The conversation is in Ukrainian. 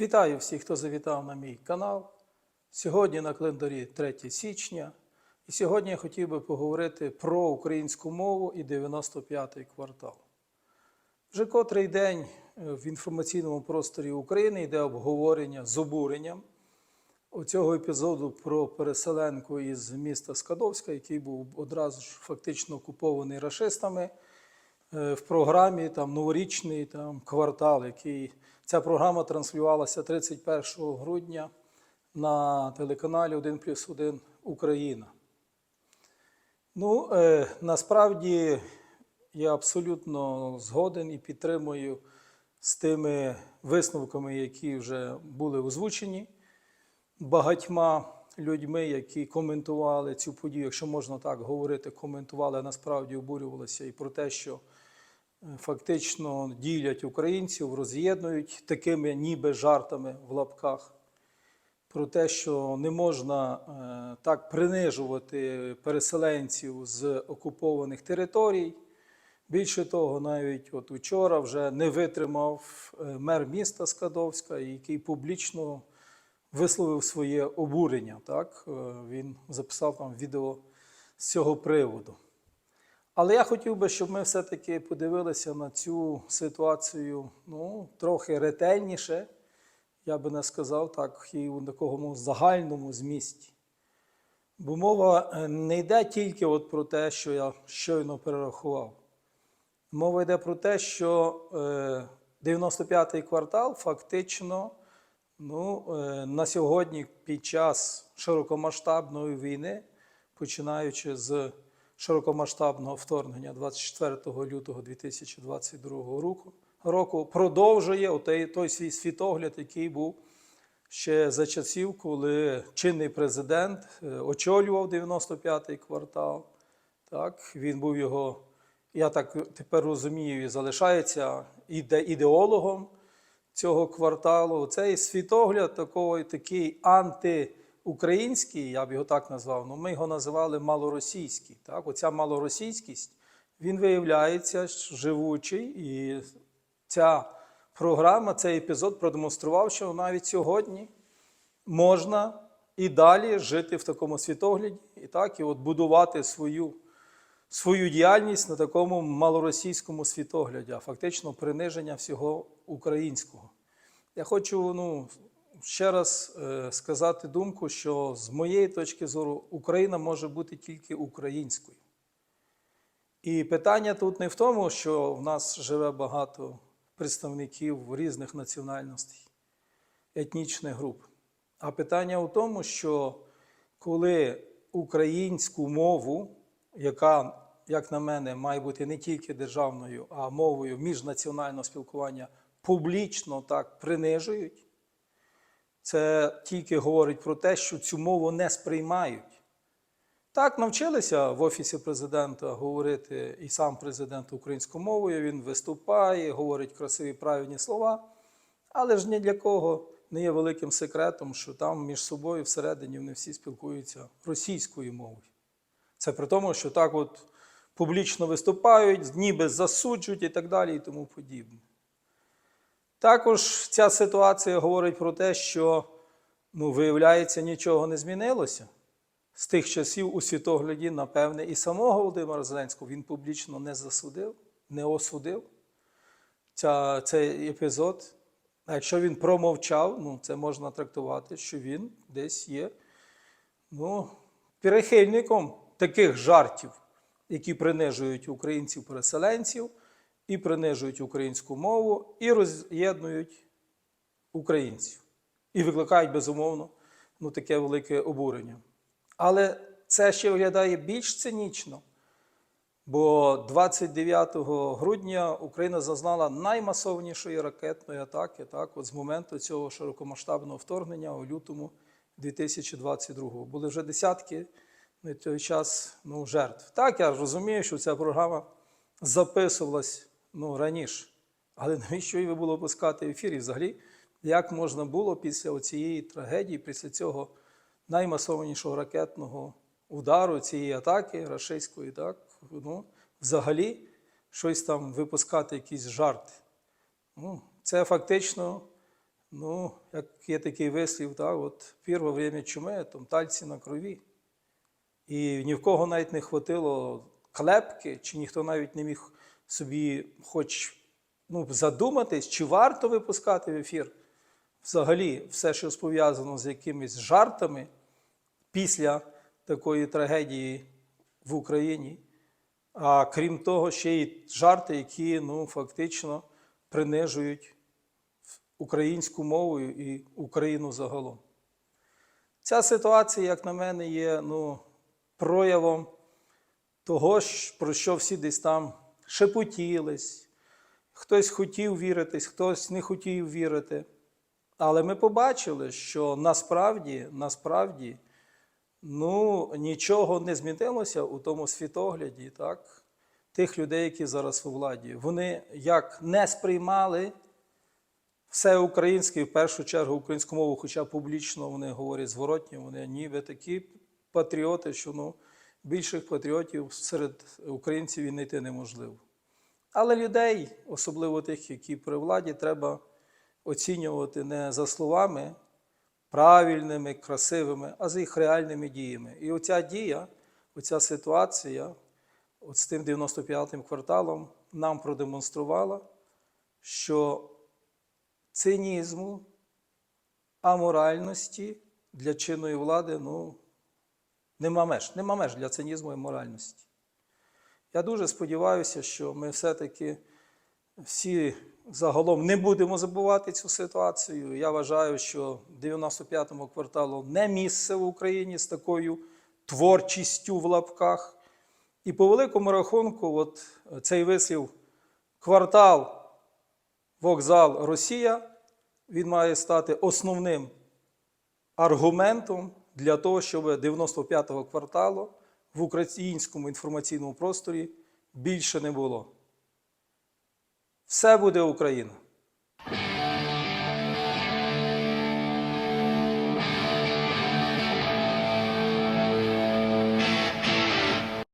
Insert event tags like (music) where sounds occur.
Вітаю всіх, хто завітав на мій канал. Сьогодні на календарі 3 січня. І сьогодні я хотів би поговорити про українську мову і 95-й квартал. Вже котрий день е, в інформаційному просторі України йде обговорення з обуренням оцього епізоду про переселенку із міста Скадовська, який був одразу ж фактично окупований рашистами в програмі там, Новорічний там, квартал, який ця програма транслювалася 31 грудня на телеканалі 1 плюс 1 Україна. Ну, е, насправді я абсолютно згоден і підтримую з тими висновками, які вже були озвучені багатьма людьми, які коментували цю подію, якщо можна так говорити, коментували, а насправді обурювалися і про те, що е, фактично ділять українців, роз'єднують такими ніби жартами в лапках. Про те, що не можна е, так принижувати переселенців з окупованих територій. Більше того, навіть от учора вже не витримав е, мер міста Скадовська, який публічно висловив своє обурення. Так? Е, Він записав там відео з цього приводу. Але я хотів би, щоб ми все-таки подивилися на цю ситуацію ну, трохи ретельніше, я би не сказав так, і у такому загальному змісті. Бо мова е, не йде тільки от про те, що я щойно перерахував. Мова йде про те, що е, 95-й квартал фактично ну, е, на сьогодні під час широкомасштабної війни, починаючи з широкомасштабного вторгнення 24 лютого 2022 року, року продовжує той, той свій світогляд, який був ще за часів, коли чинний президент е, очолював 95-й квартал. Так, він був його, я так тепер розумію, і залишається іде, ідеологом цього кварталу. Цей світогляд такий, такий антиукраїнський, я б його так назвав, ну ми його називали малоросійський. Так? Оця малоросійськість, він виявляється живучий, і ця програма, цей епізод продемонстрував, що навіть сьогодні можна і далі жити в такому світогляді, і так, і от будувати свою свою діяльність на такому малоросійському світогляді, а фактично приниження всього українського. Я хочу ну, ще раз е, сказати думку, що з моєї точки зору Україна може бути тільки українською. І питання тут не в тому, що в нас живе багато представників різних національностей, етнічних груп. А питання у тому, що коли українську мову, яка, як на мене, має бути не тільки державною, а мовою міжнаціонального спілкування, публічно так принижують, це тільки говорить про те, що цю мову не сприймають. Так, навчилися в Офісі президента говорити і сам президент українською мовою, він виступає, говорить красиві правильні слова, але ж ні для кого не є великим секретом, що там між собою всередині вони всі спілкуються російською мовою. Це при тому, що так от публічно виступають, ніби засуджують і так далі, і тому подібне. Також ця ситуація говорить про те, що, ну, виявляється, нічого не змінилося. З тих часів у світогляді, напевне, і самого Володимира Зеленського він публічно не засудив, не осудив ця, цей епізод. А якщо він промовчав, ну, це можна трактувати, що він десь є ну, перехильником таких жартів, які принижують українців-переселенців, і принижують українську мову, і роз'єднують українців. І викликають, безумовно, ну, таке велике обурення. Але це ще виглядає більш цинічно, бо 29 грудня Україна зазнала наймасовнішої ракетної атаки так, от з моменту цього широкомасштабного вторгнення у лютому 2022 Були вже десятки на той час ну, жертв. Так, я розумію, що ця програма записувалась ну, раніше. Але (laughs) навіщо її було пускати в ефір? І взагалі, як можна було після цієї трагедії, після цього наймасованішого ракетного удару, цієї атаки рашистської, так, ну, взагалі щось там випускати, якісь жарти? Ну, Це фактично Ну, як є такий вислів, так, от во время чуми, там тальці на крові. І ні в кого навіть не хватило клепки, чи ніхто навіть не міг собі хоч ну, задуматись, чи варто випускати в ефір взагалі все, що пов'язано з якимись жартами після такої трагедії в Україні. А крім того, ще й жарти, які ну, фактично принижують українську мову і Україну загалом. Ця ситуація, як на мене, є ну, проявом того, про що всі десь там шепотілись, хтось хотів віритись, хтось не хотів вірити. Але ми побачили, що насправді, насправді, ну, нічого не змінилося у тому світогляді, так? тих людей, які зараз у владі. Вони як не сприймали все українське, в першу чергу українську мову, хоча публічно вони говорять зворотні, вони ніби такі патріоти, що ну, більших патріотів серед українців і знайти неможливо. Але людей, особливо тих, які при владі, треба оцінювати не за словами правильними, красивими, а за їх реальними діями. І оця дія, оця ситуація от з тим 95-м кварталом нам продемонструвала, що цинізму, аморальності для чинної влади ну, нема меж. Нема меж для цинізму і моральності. Я дуже сподіваюся, що ми все-таки всі загалом не будемо забувати цю ситуацію. Я вважаю, що 95-му кварталу не місце в Україні з такою творчістю в лапках. І по великому рахунку, от цей вислів квартал, вокзал Росія, він має стати основним аргументом для того, щоб 95-го кварталу в українському інформаційному просторі більше не було. Все буде Україна.